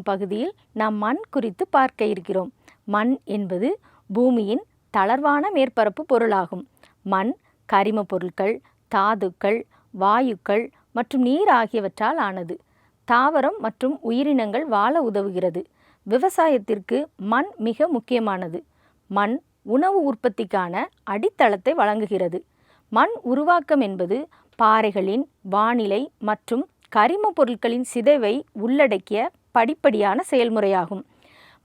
வேதம் பகுதியில் நாம் மண் குறித்து பார்க்க இருக்கிறோம். மண் என்பது பூமியின் தளர்வான மேற்பரப்பு பொருளாகும். மண் கரிம பொருட்கள் தாதுக்கள் வாயுக்கள் மற்றும் நீர் ஆகியவற்றால் ஆனது. தாவரம் மற்றும் உயிரினங்கள் வாழ உதவுகிறது. விவசாயத்திற்கு மண் மிக முக்கியமானது. மண் உணவு உற்பத்திக்கான அடித்தளத்தை வழங்குகிறது. மண் உருவாக்கம் என்பது பாறைகளின் வானிலை மற்றும் கரிம பொருட்களின் சிதைவை உள்ளடக்கிய படிப்படியான செயல்முறையாகும்.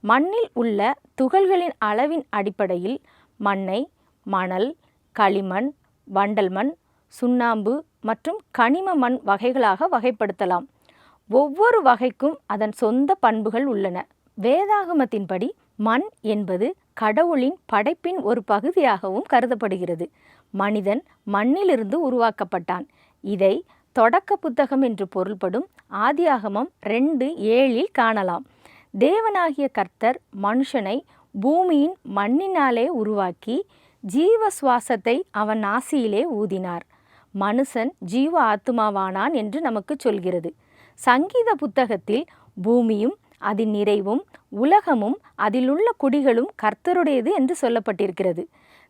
மண்ணில் உள்ள துகள்களின் அளவின் அடிப்படையில் மண்ணை மணல் களிமண் வண்டல் மண் சுண்ணாம்பு மற்றும் கனிம மண் வகைகளாக வகைப்படுத்தலாம். ஒவ்வொரு வகைக்கும் அதன் சொந்த பண்புகள் உள்ளன. வேதாகமத்தின்படி மண் என்பது கடவுளின் படைப்பின் ஒரு பகுதியாகவும் கருதப்படுகிறது. மனிதன் மண்ணிலிருந்து உருவாக்கப்பட்டான். இதை தொடக்க புத்தகம் என்று பொருள்படும் ஆதியாகமம் ரெண்டு ஏழில் காணலாம். தேவனாகிய கர்த்தர் மனுஷனை பூமியின் மண்ணினாலே உருவாக்கி ஜீவ சுவாசத்தை அவன் நாசியிலே ஊதினார். மனுஷன் ஜீவ ஆத்துமாவானான் என்று நமக்கு சொல்கிறது. சங்கீத புத்தகத்தில் பூமியும் அதன் நிறைவும் உலகமும் அதிலுள்ள குடிகளும் கர்த்தருடையது என்று சொல்லப்பட்டிருக்கிறது.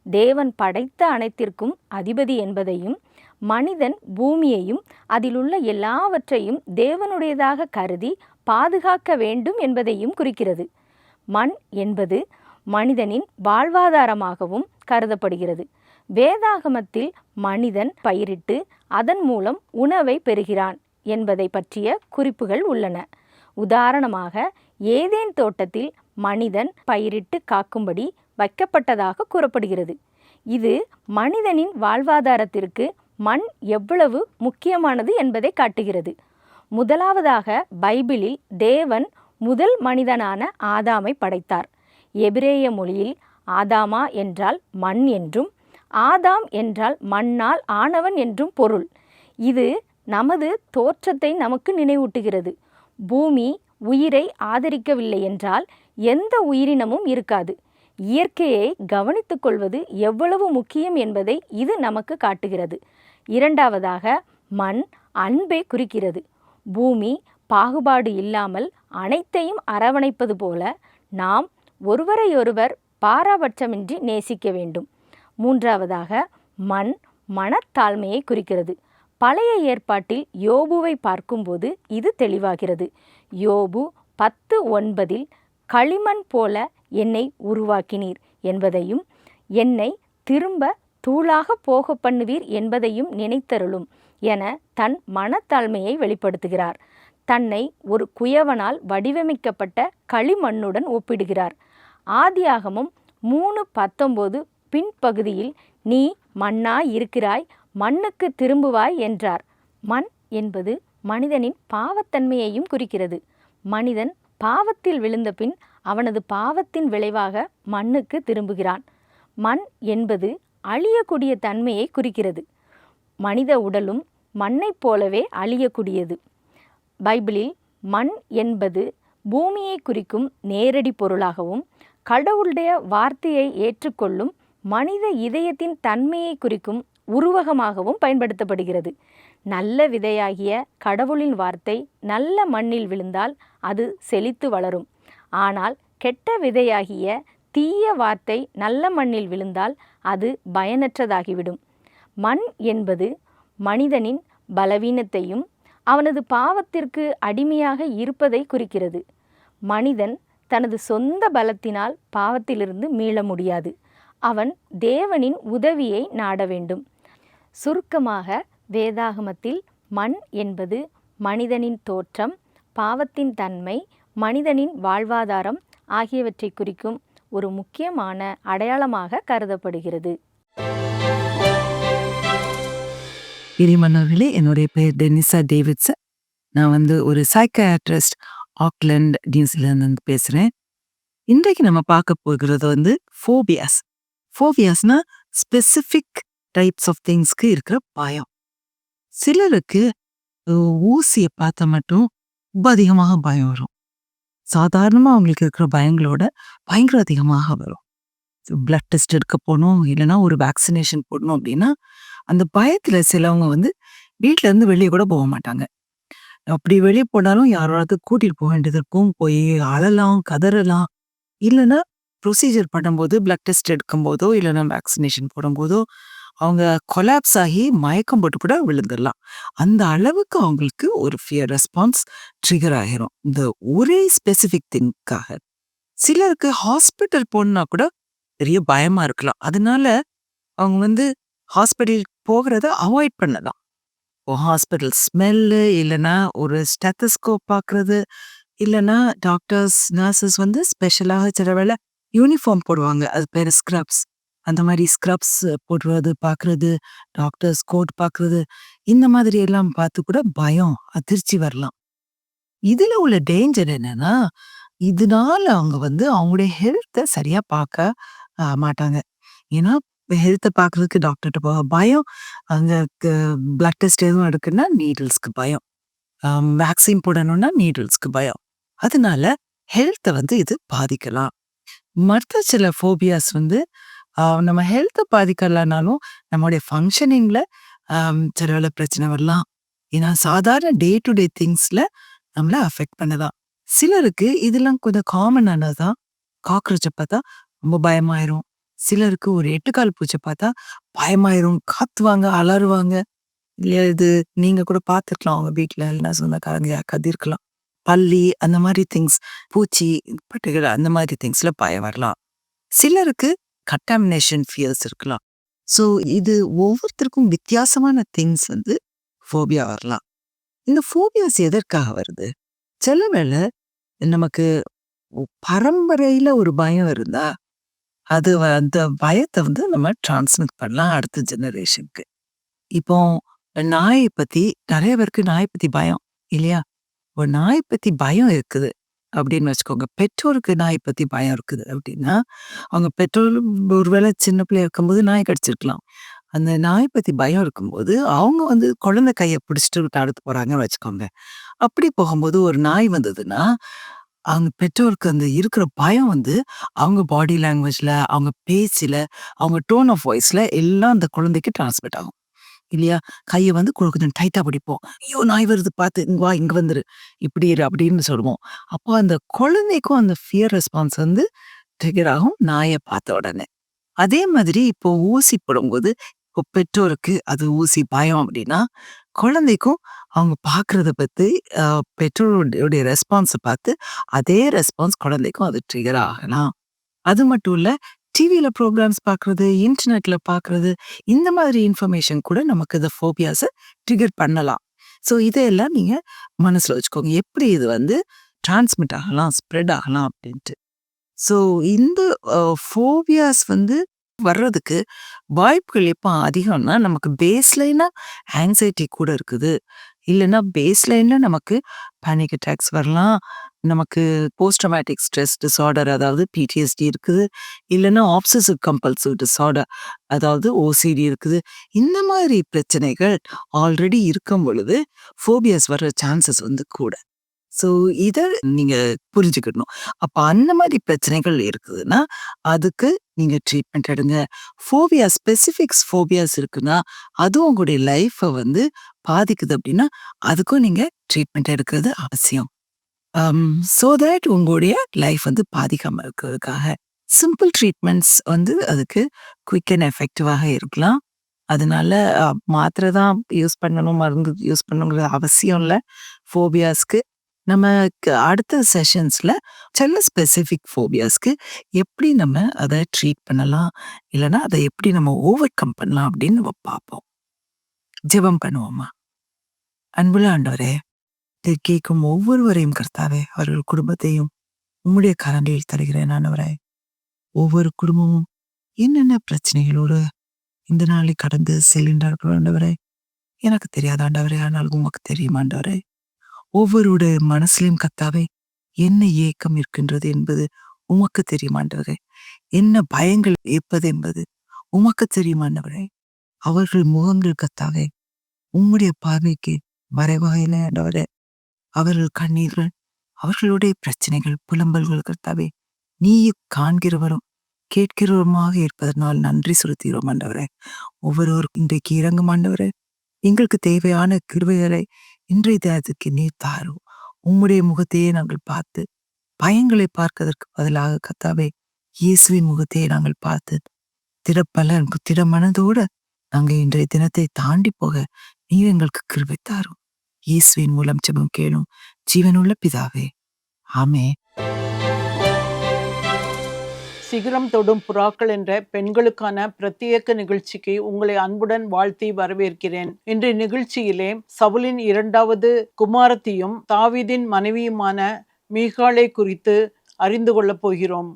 தேவன் படைத்த அனைத்திற்கும் அதிபதி என்பதையும் மனிதன் பூமியையும் அதிலுள்ள எல்லாவற்றையும் தேவனுடையதாக கருதி பாதுகாக்க வேண்டும் என்பதையும் குறிக்கிறது. மண் என்பது மனிதனின் வாழ்வாதாரமாகவும் கருதப்படுகிறது. வேதாகமத்தில் மனிதன் பயிரிட்டு அதன் மூலம் உணவை பெறுகிறான் என்பதை பற்றிய குறிப்புகள் உள்ளன. உதாரணமாக ஏதேன் தோட்டத்தில் மனிதன் பயிரிட்டு காக்கும்படி வைக்கப்பட்டதாக கூறப்படுகிறது. இது மனிதனின் வாழ்வாதாரத்திற்கு மண் எவ்வளவு முக்கியமானது என்பதை காட்டுகிறது. முதலாவதாக பைபிளில் தேவன் முதல் மனிதனான ஆதாமை படைத்தார். எபிரேய மொழியில் ஆதாமா என்றால் மண் என்றும் ஆதாம் என்றால் மண்ணால் ஆனவன் என்றும் பொருள். இது நமது தோற்றத்தை நமக்கு நினைவூட்டுகிறது. பூமி உயிரை ஆதரிக்கவில்லை என்றால் எந்த உயிரினமும் இருக்காது. இயற்கையை கவனித்துக்கொள்வது எவ்வளவு முக்கியம் என்பதை இது நமக்கு காட்டுகிறது. இரண்டாவதாக மண் அன்பை குறிக்கிறது. பூமி பாகுபாடு இல்லாமல் அனைத்தையும் அரவணைப்பது போல நாம் ஒருவரையொருவர் பாராபட்சமின்றி நேசிக்க வேண்டும். மூன்றாவதாக மண் மனத்தாழ்மையை குறிக்கிறது. பழைய ஏற்பாட்டில் யோபுவை பார்க்கும்போது இது தெளிவாகிறது. யோபு பத்து ஒன்பதில் களிமண் போல என்னை உருவாக்கினீர் என்பதையும் என்னை திரும்ப தூளாக போக பண்ணுவீர் என்பதையும் நினைத்தருளும் என தன் மனத்தாழ்மையை வெளிப்படுத்துகிறார். தன்னை ஒரு குயவனால் வடிவமைக்கப்பட்ட களிமண்ணுடன் ஒப்பிடுகிறார். ஆதியாகமும் மூணு பத்தொம்போது பின்பகுதியில் நீ மண்ணாய் இருக்கிறாய் மண்ணுக்கு திரும்புவாய் என்றார். மண் என்பது மனிதனின் பாவத்தன்மையையும் குறிக்கிறது. மனிதன் பாவத்தில் விழுந்த பின் அவனது பாவத்தின் விளைவாக மண்ணுக்கு திரும்புகிறான். மண் என்பது அழியக்கூடிய தன்மையை குறிக்கிறது. மனித உடலும் மண்ணைப் போலவே அழியக்கூடியது. பைபிளில் மண் என்பது பூமியை குறிக்கும் நேரடி பொருளாகவும் கடவுளுடைய வார்த்தையை ஏற்றுக்கொள்ளும் மனித இதயத்தின் தன்மையை குறிக்கும் உருவகமாகவும் பயன்படுத்தப்படுகிறது. நல்ல விதையாகிய கடவுளின் வார்த்தை நல்ல மண்ணில் விழுந்தால் அது செழித்து வளரும். ஆனால் கெட்ட விதையாகிய தீய வார்த்தை நல்ல மண்ணில் விழுந்தால் அது பயனற்றதாகிவிடும். மண் என்பது மனிதனின் பலவீனத்தையும் அவனது பாவத்திற்கு அடிமையாக இருப்பதை குறிக்கிறது. மனிதன் தனது சொந்த பலத்தினால் பாவத்திலிருந்து மீள முடியாது. அவன் தேவனின் உதவியை நாட வேண்டும். சுருக்கமாக வேதாகமத்தில் மண் என்பது மனிதனின் தோற்றம் பாவத்தின் தன்மை மனிதனின் வாழ்வாதாரம் ஆகியவற்றை குறிக்கும் ஒரு முக்கியமான அடையாளமாக கருதப்படுகிறது. பிரிமணர்களே என்னுடைய பெயர் டெனிசா டேவிட்ஸ். நான் வந்து ஒரு சைக்காட்ரிஸ்ட் ஆக்லண்ட் நியூசிலாந்து பேசுகிறேன் இன்றைக்கு நம்ம பார்க்க போகிறது வந்து ஃபோபியாஸ் ஃபோபியாஸ்னா ஸ்பெசிஃபிக் டைப்ஸ் ஆஃப் திங்ஸ்க்கு இருக்கிற பயம். சிலருக்கு ஊசியை பார்த்தா மட்டும் ரொம்ப அதிகமாக பயம் வரும். சாதாரணமாக அவங்களுக்கு இருக்கிற பயங்களோட பயங்கர அதிகமாக வரும். பிளட் டெஸ்ட் எடுக்க போகணும் இல்லைன்னா ஒரு வேக்சினேஷன் போடணும் அப்படின்னா அந்த பயத்தில் சிலவங்க வந்து வீட்டிலேருந்து இருந்து வெளியே கூட போக மாட்டாங்க. அப்படி வெளியே போனாலும் யாராவது கூட்டிட்டு போக வேண்டியது இருக்கும். போய் அழலாம் கதறலாம். இல்லைன்னா ப்ரொசீஜர் பண்ணும்போது பிளட் டெஸ்ட் எடுக்கும்போதோ இல்லைன்னா வேக்சினேஷன் போடும்போதோ அவங்க கொலாப்ஸ் ஆகி மயக்கம் போட்டு கூட விழுந்துடலாம். அந்த அளவுக்கு அவங்களுக்கு ஒரு ஃபியர் ரெஸ்பான்ஸ் ட்ரிகர் ஆகிரும். இந்த ஒரே ஸ்பெசிஃபிக் திங்காக சிலருக்கு ஹாஸ்பிட்டல் போகணுன்னா கூட பெரிய பயமா இருக்கலாம். அதனால அவங்க வந்து ஹாஸ்பிட்டல் போகிறத அவாய்ட் பண்ணலாம். ஹாஸ்பிட்டல் ஸ்மெல்லு இல்லைன்னா ஒரு ஸ்டெத்தஸ்கோப் பார்க்குறது இல்லைன்னா டாக்டர்ஸ் நர்சஸ் வந்து ஸ்பெஷலாக சில வேலை யூனிஃபார்ம் போடுவாங்க. அது பேர் ஸ்க்ரப்ஸ் அந்த மாதிரி ஸ்க்ரப்ஸ் போடுறது பார்க்குறது டாக்டர்ஸ் கோட் பார்க்குறது இந்த மாதிரி எல்லாம் பார்த்து கூட பயம் அதிர்ச்சி வரலாம். இதில் உள்ள டேஞ்சர் என்னன்னா இதனால அவங்க வந்து அவங்களுடைய ஹெல்த்தை சரியாக பார்க்க மாட்டாங்க. ஏன்னா ஹெல்த்தை பார்க்கறதுக்கு டாக்டர்கிட்ட போக பயம் அங்கே பிளட் டெஸ்ட் எதுவும் எடுக்குன்னா நீடில்ஸ்க்கு பயம். வேக்சின் போடணும்னா நீடில்ஸ்க்கு பயம். அதனால ஹெல்த்தை வந்து இது பாதிக்கலாம். மற்ற சில ஃபோபியாஸ் வந்து நம்ம ஹெல்த்தை பாதிக்கலனாலும் நம்மளுடைய ஃபங்க்ஷனிங்கில் சில பிரச்சனை வரலாம். ஏன்னா சாதாரண டே டு டே திங்ஸில் நம்மளை அஃபெக்ட் பண்ணலாம். சிலருக்கு இதெல்லாம் கொஞ்சம் காமனானது தான் காக்ரோச்சை பார்த்தா ரொம்ப பயமாயிரும். சிலருக்கு ஒரு எட்டுக்கால் பூச்சை பார்த்தா பயமாயிரும். காத்துவாங்க அலறுவாங்க. இல்லையா இது நீங்கள் கூட பார்த்துருக்கலாம் அவங்க வீட்டில் இல்லைன்னா சொந்தக்காரங்க கதிர்க்கலாம் பள்ளி பல்லி அந்த மாதிரி திங்ஸ் பூச்சி பட்டுகள் அந்த மாதிரி திங்ஸில் பயம் வரலாம். சிலருக்கு கட்டாமினேஷன் ஃபியர்ஸ் இருக்கலாம். ஸோ இது ஒவ்வொருத்தருக்கும் வித்தியாசமான திங்ஸ் வந்து ஃபோபியா வரலாம். இந்த ஃபோபியாஸ் எதற்காக வருது? சில வேளை நமக்கு பரம்பரையில ஒரு பயம் இருந்தா அது அந்த பயத்தை வந்து நம்ம டிரான்ஸ்மிட் பண்ணலாம் அடுத்த ஜெனரேஷனுக்கு இப்போ நாயை பத்தி நிறைய பேருக்கு நாயை பத்தி பயம் இல்லையா? ஒரு நாயை பத்தி பயம் இருக்குது. அப்படின்னு வச்சுக்கோங்க. பெற்றோருக்கு நாய் பற்றி பயம் இருக்குது. அப்படின்னா அவங்க பெற்றோர் ஒருவேளை சின்ன பிள்ளையா இருக்கும்போது நாய் கடிச்சிருக்கலாம். அந்த நாய் பற்றி பயம் இருக்கும்போது அவங்க வந்து குழந்தை கையை பிடிச்சிட்டு அடுத்து போகிறாங்கன்னு வச்சுக்கோங்க. அப்படி போகும்போது ஒரு நாய் வந்ததுன்னா அவங்க பெற்றோருக்கு அந்த இருக்கிற பயம் வந்து அவங்க பாடி லாங்குவேஜில் அவங்க பேச்சில் அவங்க டோன் ஆஃப் வாய்ஸில் எல்லாம் அந்த குழந்தைக்கு டிரான்ஸ்மிட் ஆகும். இல்லையா? கையை வந்து கொஞ்சம் டைட்டாக பிடிப்போம். ஐயோ நாய் வருது பார்த்து இங்க வா இங்கே வந்துரு. இப்படி இரு அப்படின்னு சொல்லுவோம். அப்போ அந்த குழந்தைக்கும் அந்த ஃபியர் ரெஸ்பான்ஸ் வந்து ட்ரிகர் ஆகும் நாயை பார்த்த உடனே. அதே மாதிரி இப்போ ஊசி போடும்போது இப்போ பெற்றோருக்கு அது ஊசி பயம் அப்படின்னா குழந்தைக்கும் அவங்க பார்க்கறத பற்றி பெற்றோருடைய ரெஸ்பான்ஸை பார்த்து அதே ரெஸ்பான்ஸ் குழந்தைக்கும் அது ட்ரிகர் ஆகலாம் அது மட்டும் இல்லை டிவியில் ப்ரோக்ராம்ஸ் பார்க்குறது இன்டர்நெட்டில் பார்க்குறது இந்த மாதிரி இன்ஃபர்மேஷன் கூட நமக்கு இந்த ஃபோபியாஸை ட்ரிகர் பண்ணலாம். ஸோ இதையெல்லாம் நீங்கள் மனசில் வச்சுக்கோங்க. எப்படி இது வந்து டிரான்ஸ்மிட் ஆகலாம் ஸ்ப்ரெட் ஆகலாம் அப்படின்ட்டு. ஸோ இந்த ஃபோபியாஸ் வந்து வர்றதுக்கு வாய்ப்புகள் எப்போ அதிகம்னா நமக்கு பேஸ்லைனா ஆங்ஸைட்டி கூட இருக்குது. இல்லைன்னா பேஸ்லைனில் நமக்கு பேனிக் அட்டாக்ஸ் வரலாம். நமக்கு போஸ்டமேட்டிக் ஸ்ட்ரெஸ் டிசார்டர் அதாவது பிடிஎஸ்டி இருக்குது. இல்லைன்னா ஆப்சசிவ் கம்பல்சிவ் டிசார்டர் அதாவது ஓசிடி இருக்குது. இந்த மாதிரி பிரச்சனைகள் ஆல்ரெடி இருக்கும் பொழுது ஃபோபியாஸ் வர்ற சான்சஸ் வந்து கூட. ஸோ இதை நீங்கள் புரிஞ்சுக்கணும். அப்போ அந்த மாதிரி பிரச்சனைகள் இருக்குதுன்னா அதுக்கு நீங்கள் ட்ரீட்மெண்ட் எடுங்க. ஃபோபியா ஸ்பெசிஃபிக்ஸ் ஃபோபியாஸ் இருக்குன்னா அதுவும் உங்களுடைய லைஃப்பை வந்து பாதிக்குது அப்படின்னா அதுக்கும் நீங்கள் ட்ரீட்மெண்ட் எடுக்கிறது அவசியம். Um, ஸோ தட் உங்களுடைய லைஃப் வந்து பாதிக்காமல் இருக்கிறதுக்காக. சிம்பிள் ட்ரீட்மெண்ட்ஸ் வந்து அதுக்கு குயிக் அண்ட் எஃபெக்டிவாக இருக்கலாம். அதனால மாத்திரை தான் யூஸ் பண்ணணும் மருந்து யூஸ் பண்ணணுங்கிற அவசியம் இல்லை. ஃபோபியாஸ்க்கு நம்ம அடுத்த செஷன்ஸில் சில ஸ்பெசிஃபிக் ஃபோபியாஸ்க்கு எப்படி நம்ம அதை ட்ரீட் பண்ணலாம்? இல்லைன்னா அதை எப்படி நம்ம ஓவர் கம் பண்ணலாம் அப்படின்னு நம்ம பார்ப்போம். ஜெபம் பண்ணுவோமா? அன்புள்ள ஆண்டவரே இதை கேட்கும் ஒவ்வொருவரையும் கர்த்தாவே அவர்கள் குடும்பத்தையும் உம்முடைய கரங்களில் தருகிறேன் ஆண்டவரே. ஒவ்வொரு குடும்பமும் என்னென்ன பிரச்சனைகளோடு இந்த நாளை கடந்து செல்கின்றார்கள் ஆண்டவரே எனக்கு தெரியாத ஆண்டவரே ஆனால் உமக்கு தெரியும் ஆண்டவரே. ஒவ்வொருடைய மனசுலையும் கத்தாவே என்ன ஏக்கம் இருக்கின்றது என்பது உமக்கு தெரியும் ஆண்டவரே. என்ன பயங்கள் இருப்பது என்பது உமக்கு தெரியும் ஆண்டவரே. அவர்கள் முகங்கள் கத்தாவே உம்முடைய பார்வைக்கு மறைவாயின ஆண்டவரே அவர்கள் கண்ணீர்கள் அவர்களுடைய பிரச்சனைகள் புலம்பல்கள் கர்த்தாவே நீ காண்கிறவரும் கேட்கிறவருமாக இருப்பதனால் நன்றி செலுத்துகிறோம் ஆண்டவரே. ஒவ்வொருவருக்கும் இன்றைக்கு இறங்கும் ஆண்டவரே. எங்களுக்கு தேவையான கிருவைகளை இன்றைய தினத்துக்கு நீர் தாரும் உம்முடைய முகத்தையே நாங்கள் பார்த்து பயங்களை பார்ப்பதற்கு பதிலாக கத்தாவே இயேசுவின் முகத்தையே நாங்கள் பார்த்து திறப்பல திட மனதோட நாங்கள் இன்றைய தினத்தை தாண்டி போக நீர் எங்களுக்கு கிருபை தாரும் இயேசுவின் மூலம் ஜெபம் கேளும் ஜீவனுள்ள பிதாவே. ஆமே. சிகரம் தொடும் புறாக்கள் என்ற பெண்களுக்கான பிரத்யேக நிகழ்ச்சிக்கு உங்களை அன்புடன் வாழ்த்தி வரவேற்கிறேன். இன்றைய நிகழ்ச்சியிலே சவுலின் இரண்டாவது குமாரத்தியும் தாவிதின் மனைவியுமான மீகாலை குறித்து அறிந்து கொள்ளப் போகிறோம்.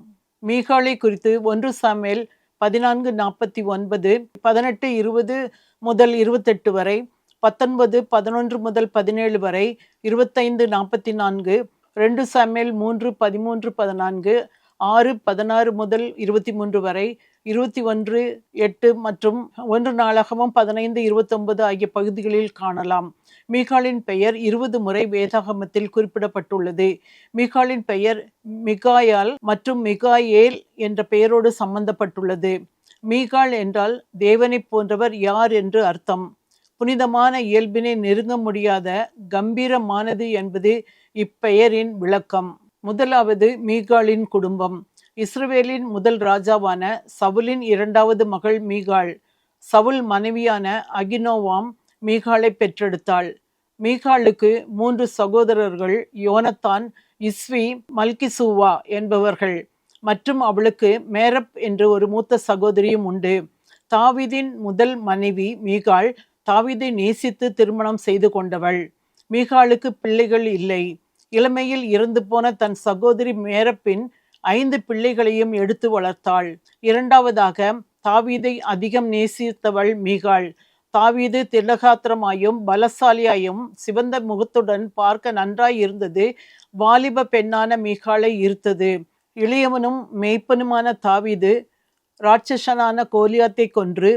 மீகாலை குறித்து ஒன்று சமையல் பதினான்கு நாற்பத்தி ஒன்பது பதினெட்டு இருபது முதல் இருபத்தெட்டு வரை பத்தொன்பது பதினொன்று முதல் பதினேழு வரை இருபத்தைந்து நாற்பத்தி நான்கு ரெண்டு சமையல் மூன்று பதிமூன்று பதினான்கு ஆறு பதினாறு முதல் இருபத்தி மூன்று வரை இருபத்தி ஒன்று எட்டு மற்றும் ஒன்று நாளாகவும் பதினைந்து இருபத்தொன்பது ஆகிய பகுதிகளில் காணலாம். மீகாலின் பெயர் இருபது முறை வேதாகமத்தில் குறிப்பிடப்பட்டுள்ளது. மீகாலின் பெயர் மிகாயால் மற்றும் மிகாயேல் என்ற பெயரோடு சம்பந்தப்பட்டுள்ளது. மீகால் என்றால் தேவனைப் போன்றவர் யார் என்று அர்த்தம். புனிதமான இயல்பினை நெருங்க முடியாத கம்பீரமானது என்பது இப்பெயரின் விளக்கம். முதலாவது மீகாலின் குடும்பம். இஸ்ரவேலின் முதல் ராஜாவான சவுலின் இரண்டாவது மகள் மீகாள். சவுல் மனைவியான அகினோவாம் மீகாளை பெற்றெடுத்தாள். மீகாளுக்கு மூன்று சகோதரர்கள் யோனத்தான் இஸ்வி மல்கிசூவா என்பவர்கள். மற்றும் அவளுக்கு மேரப் என்று ஒரு மூத்த சகோதரியும் உண்டு. தாவிதின் முதல் மனைவி மீகாள் தாவீதை நேசித்து திருமணம் செய்து கொண்டவள். மீகாளுக்கு பிள்ளைகள் இல்லை. இளமையில் இறந்து போன தன் சகோதரி மேரப்பின் ஐந்து பிள்ளைகளையும் எடுத்து வளர்த்தாள். இரண்டாவதாக தாவீதை அதிகம் நேசித்தவள் மீகாள். தாவீது திலகாத்திரமாயும் பலசாலியாயும் சிவந்த முகத்துடன் பார்க்க நன்றாய் இருந்தது. வாலிப பெண்ணான மீகாலை ஈர்த்தது. இளையவனும் மெய்ப்பனுமான தாவீது ராட்சசனான கோலியாத்தை கொன்று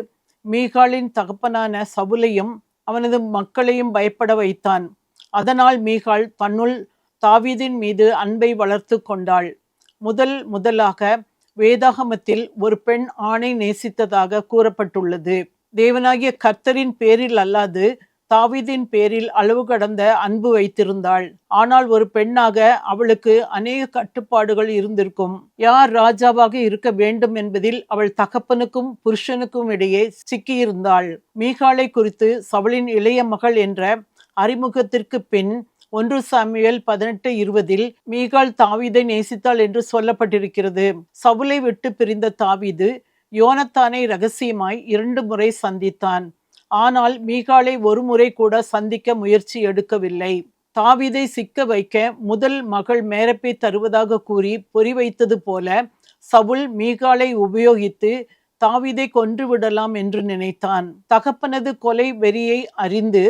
மீகாலின் தகப்பனான சவுலையும் அவனது மக்களையும் பயப்பட வைத்தான். அதனால் மீகாள் தன்னுள் தாவீதின் மீது அன்பை வளர்த்து கொண்டாள். முதல் முதலாக வேதாகமத்தில் ஒரு பெண் ஆணை நேசித்ததாக கூறப்பட்டுள்ளது. தேவனாகிய கர்த்தரின் பேரில் அல்லாது தாவிதின் பேரில் அளவு கடந்த அன்பு வைத்திருந்தாள். ஆனால் ஒரு பெண்ணாக அவளுக்கு அநேக கட்டுப்பாடுகள் இருந்திருக்கும். யார் ராஜாவாக இருக்க வேண்டும் என்பதில் அவள் தகப்பனுக்கும் புருஷனுக்கும் இடையே சிக்கியிருந்தாள். மீகாலை குறித்து சவளின் இளைய மகள் என்ற அறிமுகத்திற்கு பின் ஒன்று சாமியல் பதினெட்டு இருபதில் மீகால் தாவீதை நேசித்தாள் என்று சொல்லப்பட்டிருக்கிறது. சவுலை விட்டு பிரிந்த தாவீது யோனத்தானை ரகசியமாய் இரண்டு முறை சந்தித்தான். ஆனால் மீகாலை ஒரு முறை கூட சந்திக்க முயற்சி எடுக்கவில்லை. தாவீதை சிக்க வைக்க முதல் மகள் மேரப்பை தருவதாக கூறி பொறி வைத்தது போல சவுல் மீகாலை உபயோகித்து தாவீதை கொன்று விடலாம் என்று நினைத்தான். தகப்பனது கொலை வெறியை அறிந்து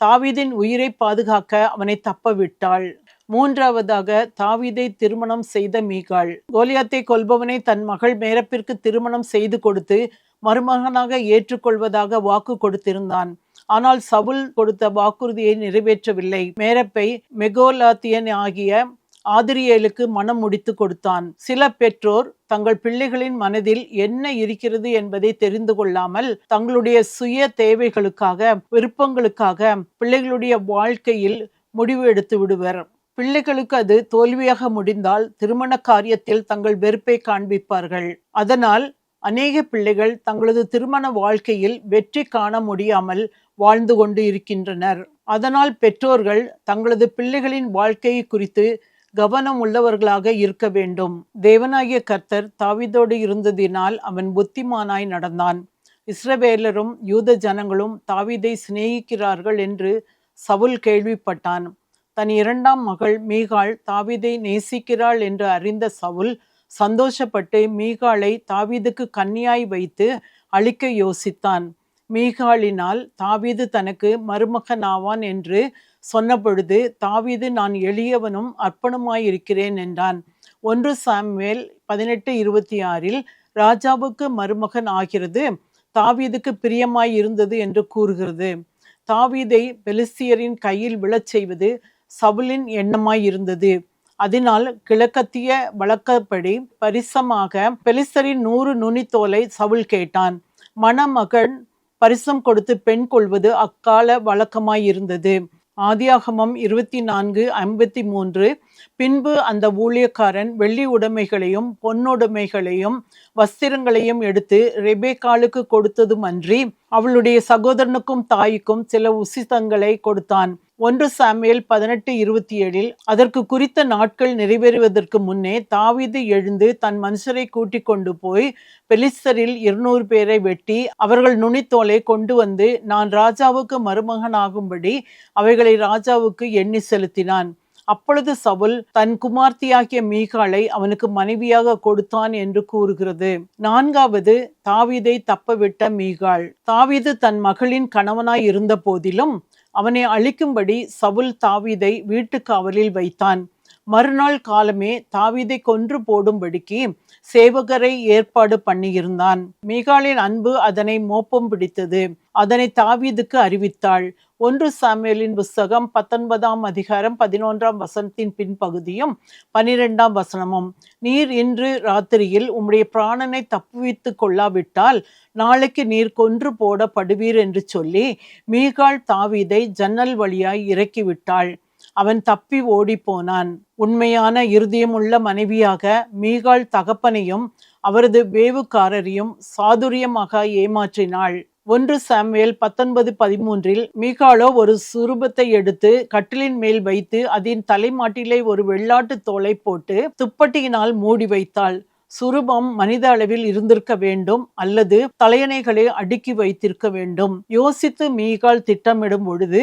தாவீதின் உயிரை பாதுகாக்க அவனை தப்ப விட்டாள் மூன்றாவதாக தாவீதை திருமணம் செய்த மீகாள். கோலியாத்தை கொல்பவனை தன் மகள் மேரப்பிற்கு திருமணம் செய்து கொடுத்து மருமகனாக ஏற்றுக்கொள்வதாக வாக்கு கொடுத்திருந்தான். ஆனால் சவுல் கொடுத்த வாக்குறுதியை நிறைவேற்றவில்லை. மேரப்பை மெகோலாத்தியன் ஆகிய ஆதிரியலுக்கு மனம் முடித்து கொடுத்தான். சில பெற்றோர் தங்கள் பிள்ளைகளின் மனதில் என்ன இருக்கிறது என்பதை தெரிந்து கொள்ளாமல் தங்களுடைய சுய தேவைகளுக்காக விருப்பங்களுக்காக பிள்ளைகளுடைய வாழ்க்கையில் முடிவு எடுத்து விடுவர். பிள்ளைகளுக்கு அது தோல்வியாக முடிந்தால் திருமண காரியத்தில் தங்கள் வெறுப்பை காண்பிப்பார்கள். அதனால் அநேக பிள்ளைகள் தங்களது திருமண வாழ்க்கையில் வெற்றி காண முடியாமல் வாழ்ந்து கொண்டு இருக்கின்றனர். அதனால் பெற்றோர்கள் தங்களது பிள்ளைகளின் வாழ்க்கையை குறித்து கவனம் உள்ளவர்களாக இருக்க வேண்டும். தேவனாகிய கர்த்தர் தாவிதோடு இருந்ததினால் அவன் புத்திமானாய் நடந்தான். இஸ்ரவேலரும் யூத ஜனங்களும் தாவீதை சிநேகிக்கிறார்கள் என்று சவுல் கேள்விப்பட்டான். தன் இரண்டாம் மகள் மீகாள் தாவீதை நேசிக்கிறாள் என்று அறிந்த சவுல் சந்தோஷப்பட்டு மீகாளை தாவீதுக்கு கன்னியாய் வைத்து அழிக்க யோசித்தான். மீகாளினால் தாவீது தனக்கு மருமகனாவான் என்று சொன்னபொழுது தாவீது நான் எளியவனும் அர்ப்பணமாயிருக்கிறேன் என்றான். ஒன்று சாம்வேல் பதினெட்டு இருபத்தி ஆறில் ராஜாவுக்கு மருமகன் ஆகிறது தாவீதுக்கு பிரியமாய் இருந்தது என்று கூறுகிறது. தாவீதை பெலிஸ்தியரின் கையில் விழச் செய்வது சவுலின் எண்ணமாய் இருந்தது அதனால் கிழக்கத்திய வழக்கப்படி பரிசமாக பெலிஸ்தரின் நூறு நுனித்தோலை சவுல் கேட்டான். மணமகன் பரிசம் கொடுத்து பெண் கொள்வது அக்கால வழக்கமாய் இருந்தது ஆதியாகமம் இருபத்தி நான்கு ஐம்பத்தி மூன்று பின்பு அந்த ஊழியக்காரன் வெள்ளி உடைமைகளையும் பொன்னுடைமைகளையும் வஸ்திரங்களையும் எடுத்து ரெபேக்காலுக்கு கொடுத்ததுமன்றி அவளுடைய சகோதரனுக்கும் தாய்க்கும் சில உசிதங்களை கொடுத்தான். ஒன்று சாமியல் பதினெட்டு இருபத்தி ஏழில் அதற்கு குறித்த நாட்கள் நிறைவேறுவதற்கு முன்னே தாவீது எழுந்து தன் மனுஷரை கூட்டிக் கொண்டு போய் பெலிஸ்தரில் இருநூறு பேரை வெட்டி அவர்கள் நுனித்தோலை கொண்டு வந்து நான் ராஜாவுக்கு மருமகனாகும்படி அவைகளை ராஜாவுக்கு எண்ணி செலுத்தினான். அப்பொழுது சவுல் தன் குமார்த்தியாகிய மீகாலை அவனுக்கு மனைவியாக கொடுத்தான் என்று கூறுகிறது. நான்காவது தாவீதை தப்பவிட்ட மீகாள். தாவீது தன் மகளின் கணவனாய் இருந்த போதிலும் அவனை அழிக்கும்படி சவுல் தாவீதை வீட்டு காவலில் வைத்தான். மறுநாள் காலமே தாவீதை கொன்று போடும்படிக்கு சேவகரை ஏற்பாடு பண்ணியிருந்தான். மீகாலின் அன்பு அதனை மோப்பம் பிடித்தது. அதனை தாவீதுக்கு அறிவித்தாள். ஒன்று சாமியலின் புஸ்தகம் பத்தொன்பதாம் அதிகாரம் பதினொன்றாம் வசனத்தின் பின்பகுதியும் பனிரெண்டாம் வசனமும். நீர் இன்று ராத்திரியில் உம்முடைய பிராணனை தப்புவித்து கொள்ளாவிட்டால் நாளைக்கு நீர் கொன்று போடப்படுவீர் என்று சொல்லி மீகாள் தாவீதை ஜன்னல் வழியாய் இறக்கிவிட்டாள். அவன் தப்பி ஓடி போனான் உண்மையான இருதயமுள்ள மனைவியாக மீகாள் தகப்பனையும் அவரது வேவுக்காரரையும் சாதுரியமாக ஏமாற்றினாள். ஒன்று சாமுவேல் பத்தொன்பது பதிமூன்றில் மீகாலோ ஒரு சுரூபத்தை எடுத்து கட்டிலின் மேல் வைத்து அதன் தலைமாட்டிலே ஒரு வெள்ளாட்டு தோலை போட்டு துப்பட்டியினால் மூடி வைத்தாள். சுரூபம் மனித அளவில் இருந்திருக்க வேண்டும் அல்லது தலையணைகளை அடுக்கி வைத்திருக்க வேண்டும். யோசித்து மீகால் திட்டமிடும் பொழுது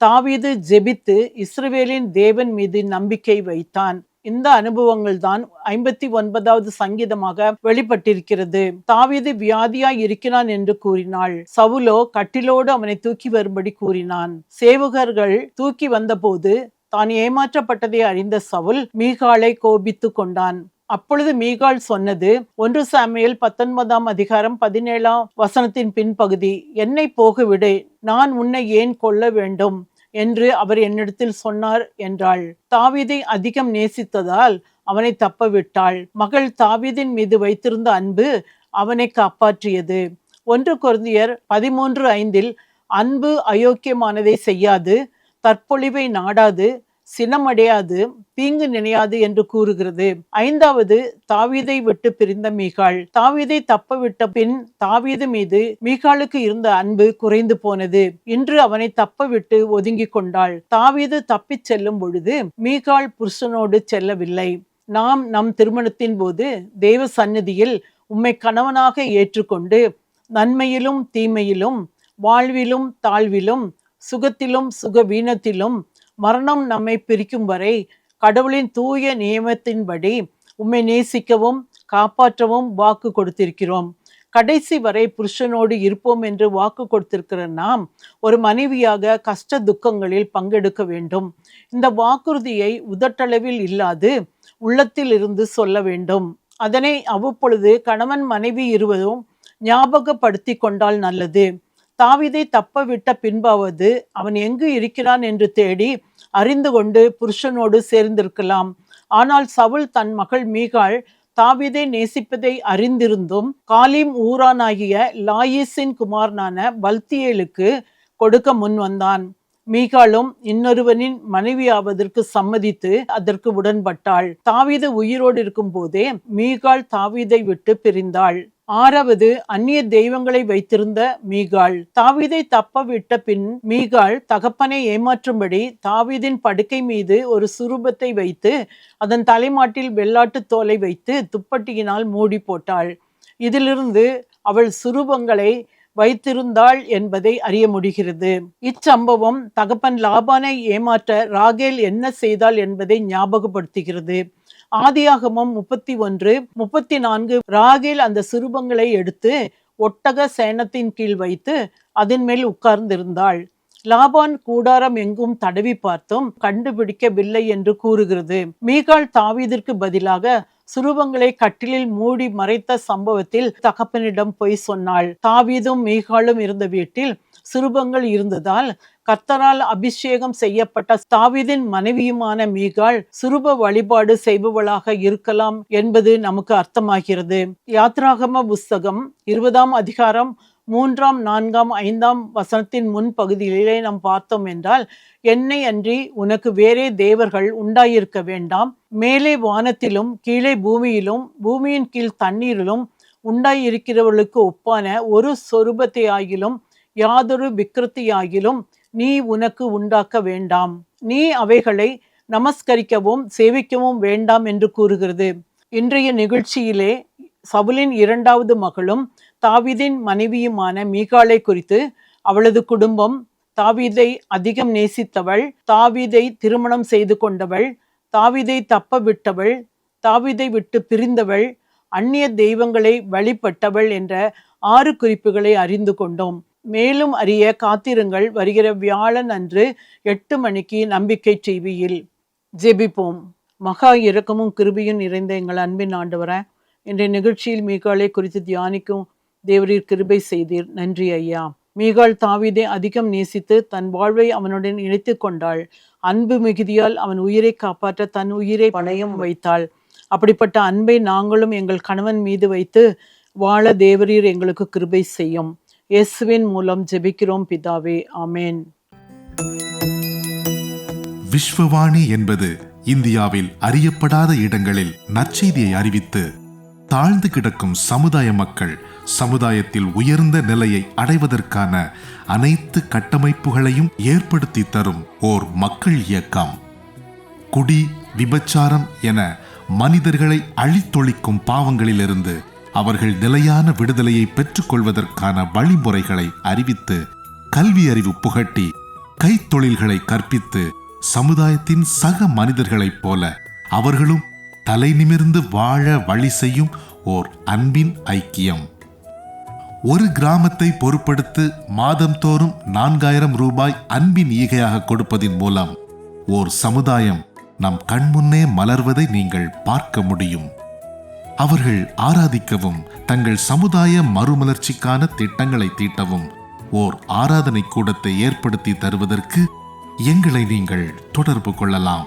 தாவீது ஜெபித்து இஸ்ரவேலின் தேவன் மீது நம்பிக்கை வைத்தான். இந்த அனுபவங்கள் தான் ஐம்பத்தி ஒன்பதாவது சங்கீதமாக வெளிப்பட்டிருக்கிறது. தாவீது வியாதியாய் இருக்கிறான் என்று கூறினாள். சவுலோ கட்டிலோடு அவனை தூக்கி வரும்படி கூறினான். சேவகர்கள் தூக்கி வந்தபோது தான் ஏமாற்றப்பட்டதை அறிந்த சவுல் மீகாலை கோபித்து கொண்டான். அப்பொழுது மீகால் சொன்னது ஒன்று சாமியில் பத்தொன்பதாம் அதிகாரம் பதினேழாம் வசனத்தின் பின்பகுதி. என்னை போகவிடு. நான் உன்னை ஏன் கொல்ல வேண்டும்? என்று அவர் என்னிடத்தில் சொன்னார் என்றாள். தாவீதை அதிகம் நேசித்ததால் அவனை தப்ப விட்டாள் மகள் தாவீதின் மீது வைத்திருந்த அன்பு அவனை காப்பாற்றியது. ஒன்று குருந்தியர் பதிமூன்று ஐந்தில் அன்பு அயோக்கியமானதை செய்யாது தற்பொழிவை நாடாது சினமடையாது தீங்கு நினையாது என்று கூறுகிறது. ஐந்தாவது தாவீதை விட்டு பிரிந்த மீகாள். தாவீதை தப்ப விட்ட பின் தாவீது மீது மீகாளுக்கு இருந்த அன்பு குறைந்து போனது. இன்று அவனை தப்ப விட்டு ஒதுங்கி கொண்டாள். தாவீது தப்பிச் செல்லும் பொழுது மீகாள் புருஷனோடு செல்லவில்லை. நாம் நம் திருமணத்தின் போது தேவ சந்நிதியில் உம்மை கணவனாக ஏற்றுக்கொண்டு நன்மையிலும் தீமையிலும் வாழ்விலும் தாழ்விலும் சுகத்திலும் சுகவீனத்திலும் மரணம் நம்மை பிரிக்கும் வரை கடவுளின் தூய நியமத்தின்படி உம்மை நேசிக்கவும் காப்பாற்றவும் வாக்கு கொடுத்திருக்கிறோம். கடைசி வரை புருஷனோடு இருப்போம் என்று வாக்கு கொடுத்திருக்கிற நாம் ஒரு மனைவியாக கஷ்ட துக்கங்களில் பங்கெடுக்க வேண்டும். இந்த வாக்குறுதியை உதட்டளவில் இல்லாது உள்ளத்தில் இருந்து சொல்ல வேண்டும். அதனை அவ்வப்பொழுது கணவன் மனைவி இருவதும் ஞாபகப்படுத்தி கொண்டால் நல்லது. தாவிதை தப்ப விட்ட பின்பாவது அவன் எங்கு இருக்கிறான் என்று தேடி அறிந்து கொண்டு புருஷனோடு சேர்ந்திருக்கலாம். ஆனால் சவுல் தன் மகள் மீகாள் தாவீதை நேசிப்பதை அறிந்திருந்தும் காலிம் ஊரானாகிய லாயிஸின் குமாரனான பல்தியேலுக்கு கொடுக்க முன் வந்தான். மீகாளும் இன்னொருவனின் மனைவியாவதற்கு சம்மதித்து அதற்கு உடன்பட்டாள். தாவித உயிரோடு இருக்கும் போதே மீகாள் தாவீதை விட்டு பிரிந்தாள். ஆறாவது அந்நிய தெய்வங்களை வைத்திருந்த மீகாள். தாவீதை தப்ப விட்ட பின் மீகாள் தகப்பனை ஏமாற்றும்படி தாவீதின் படுக்கை மீது ஒரு சுரூபத்தை வைத்து அதன் தலைமாட்டில் வெள்ளாட்டு தோலை வைத்து துப்பட்டியினால் மூடி போட்டாள். இதிலிருந்து அவள் சுரூபங்களை வைத்திருந்தாள் என்பதை அறிய முடிகிறது. இச்சம்பவம் தகப்பன் லாபானை ஏமாற்ற ராகேல் என்ன செய்தாள் என்பதை ஞாபகப்படுத்துகிறது. ஆதியாகமம் முப்பத்தி ஒன்று முப்பத்தி நான்கு ராகில் அந்த சிறுபங்களை எடுத்து ஒட்டக சேனத்தின் கீழ் வைத்து அதன் மேல் உட்கார்ந்திருந்தாள். லாபான் கூடாரம் எங்கும் தடவி பார்த்தும் கண்டுபிடிக்கவில்லை என்று கூறுகிறது. மீகால் தாவீதிற்கு பதிலாக சுரூபங்களை கட்டிலில் மூடி மறைத்த சம்பவத்தில் தகப்பனிடம் போய் சொன்னாள். தாவீதும் மீகாலும் இருந்த வீட்டில் சுரூபங்கள் இருந்ததால் கர்த்தரால் அபிஷேகம் செய்யப்பட்ட தாவிதின் மனைவியுமான மீகாள் சுரூப வழிபாடு செய்பவளாக இருக்கலாம் என்பது நமக்கு அர்த்தமாகிறது. யாத்ராகம புஸ்தகம் இருபதாம் அதிகாரம் மூன்றாம் நான்காம் ஐந்தாம் வசனத்தின் முன் பகுதியிலே நாம் பார்த்தோம் என்றால் என்னை அன்றி உனக்கு வேறே தேவர்கள் உண்டாயிருக்க வேண்டாம். மேலே வானத்திலும் கீழே பூமியிலும் பூமியின் கீழ் தண்ணீரிலும் உண்டாயிருக்கிறவர்களுக்கு ஒப்பான ஒரு சொரூபத்தையாகிலும் யாதொரு விக்கிருத்தியாகிலும் நீ உனக்கு உண்டாக்க வேண்டாம். நீ அவைகளை நமஸ்கரிக்கவும் சேவிக்கவும் வேண்டாம் என்று கூறுகிறது. இன்றைய நிகழ்ச்சியிலே சவுலின் இரண்டாவது மகளும் தாவிதின் மனைவியுமான மீகாளை குறித்து அவளது குடும்பம் தாவீதை அதிகம் நேசித்தவள் தாவீதை திருமணம் செய்து கொண்டவள் தாவீதை தப்ப விட்டவள் தாவிதை விட்டு பிரிந்தவள் அந்நிய தெய்வங்களை வழிபட்டவள் என்ற ஆறு குறிப்புகளை அறிந்து கொண்டோம். மேலும் அறிய காத்திருங்கள். வருகிற வியாழன் அன்று எட்டு மணிக்கு நம்பிக்கை டிவியில் ஜெபிப்போம். மகா இரக்கமும் கிருபியும் நிறைந்த எங்கள் அன்பின் ஆண்டவரே இன்றைய நிகழ்ச்சியில் மீகாலை குறித்து தியானிக்கும் தேவரீர் கிருபை செய்தீர். நன்றி ஐயா. மீகாள் தாவிதை அதிகம் நேசித்து தன் வாழ்வை அவனுடன் இணைத்து கொண்டாள். அன்பு மிகுதியால் அவன் உயிரை காப்பாற்ற தன் உயிரை பணயம் வைத்தாள். அப்படிப்பட்ட அன்பை நாங்களும் எங்கள் கணவன் மீது வைத்து வாழ தேவரீர் எங்களுக்கு கிருபை செய்யும். இயேசுவின் மூலம் ஜெபிக்கிறோம் பிதாவே. ஆமேன். விஸ்வவாணி என்பது இந்தியாவில் அறியப்படாத இடங்களில் நற்செய்தியை அறிவித்து தாழ்ந்து கிடக்கும் சமுதாய மக்கள் சமுதாயத்தில் உயர்ந்த நிலையை அடைவதற்கான அனைத்து கட்டமைப்புகளையும் ஏற்படுத்தி தரும் ஓர் மக்கள் இயக்கம். குடி விபச்சாரம் என மனிதர்களை அழித்தொழிக்கும் பாவங்களிலிருந்து அவர்கள் நிலையான விடுதலையை பெற்றுக்கொள்வதற்கான வழிமுறைகளை அறிவித்து கல்வி அறிவு புகட்டி கைத்தொழில்களை கற்பித்து சமுதாயத்தின் சக மனிதர்களைப் போல அவர்களும் தலை நிமிர்ந்து வாழ வழி செய்யும் ஓர் அன்பின் ஐக்கியம். ஒரு கிராமத்தை பொருட்படுத்து மாதந்தோறும் நான்காயிரம் ரூபாய் அன்பின் ஈகையாக கொடுப்பதின் மூலம் ஓர் சமுதாயம் நம் கண்முன்னே மலர்வதை நீங்கள் பார்க்க முடியும். அவர்கள் ஆராதிக்கவும் தங்கள் சமுதாய மறுமலர்ச்சிக்கான திட்டங்களை தீட்டவும் ஓர் ஆராதனை கூடத்தை ஏற்படுத்தி தருவதற்கு எங்களை நீங்கள் தொடர்பு கொள்ளலாம்.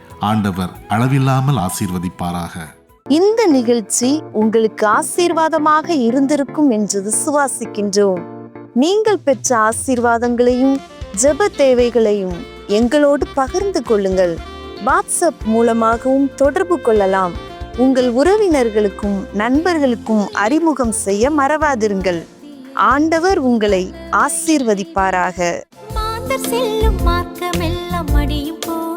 ஆண்டவர் அளவில்லாமல் ஆசீர்வதிப்பாராக. இந்த நிகழ்ச்சி உங்களுக்கு ஆசீர்வாதமாக இருந்திருக்கும் என்று விசுவாசிக்கின்றோம் நீங்கள் பெற்ற ஆசீர்வாதங்களையும் ஜெப தேவைகளையும் எங்களோடு பகிர்ந்து கொள்ளுங்கள். வாட்ஸ்அப் மூலமாகவும் தொடர்பு கொள்ளலாம். உங்கள் உறவினர்களுக்கும் நண்பர்களுக்கும் அறிமுகம் செய்ய மறவாதிருங்கள். ஆண்டவர் உங்களை ஆசீர்வதிப்பாராக. மாந்தர் செல்லும் மார்க்கமெல்லாம் மடியும் பூமியில்